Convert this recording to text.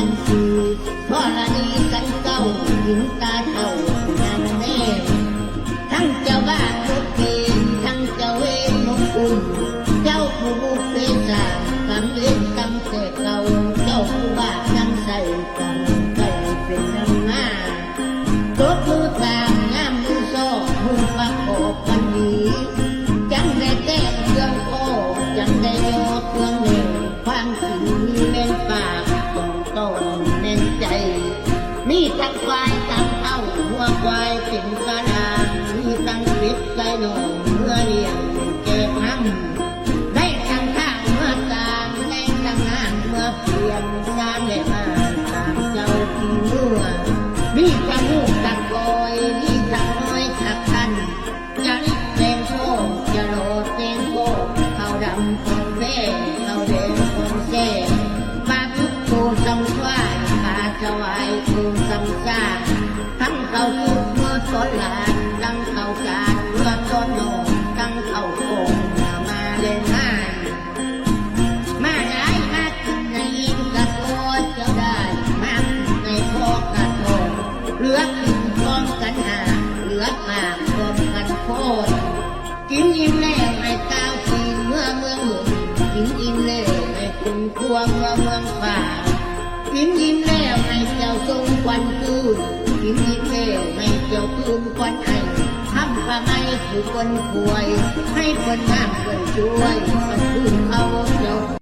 tâm sự bỏ là đi cánh cầu chúng ta thầu hàng đêm thăng cháu bạn một kỳ thăng cháu em một cùng cháu phụ bút phê già cảm tâm thể cầu cháu phụ bà đang dày cầm cày về năm nga tốt phụ vàng nam mưu do mưu và khổ chẳng để tệ thương khổ chẳng để do thương ต้นเน้นใจ มีทั้งควายทั้งเอ้าหัวควายเป็นกระดานมีทั้งปิดไก่หนงเมื่อเรียงเก็บห้ำได้ทั้งข้างเมื่อตามได้ทั้งงานเมื่อเปลี่ยนการได้มาตามเจ้าที่เมื่อมีทั้งลูกทั้งกอยมีทั้งน้อยทั้งทันจะริบเพลงโชคจะโลดเพลงโคกเขาดำ วายตูสำซาทั้งเขาทุกเมื่อสนหลานทั้งเขาการเมื่อต้นโหนทั้งเขาโกงมาเล่นง่ายมาได้มากินในยิงกระโดดจ้าได้มาในพอกกระโดดเหลือกินพร้อมกันหาเหลือปากรวมกันโคตรกินอิ่มแล้วให้ก้าวปีนเมื่อเมืองหลวงกินอิ่มแล้วให้คุณควงเมื่อเมืองป่ากินอิ่ ทรงควันคืนกินอิ่มแล้วให้เจ้าคืนควันไอทำทำไม่ผู้คนป่วย ให้คนงามคนช่วยมันคืนเขา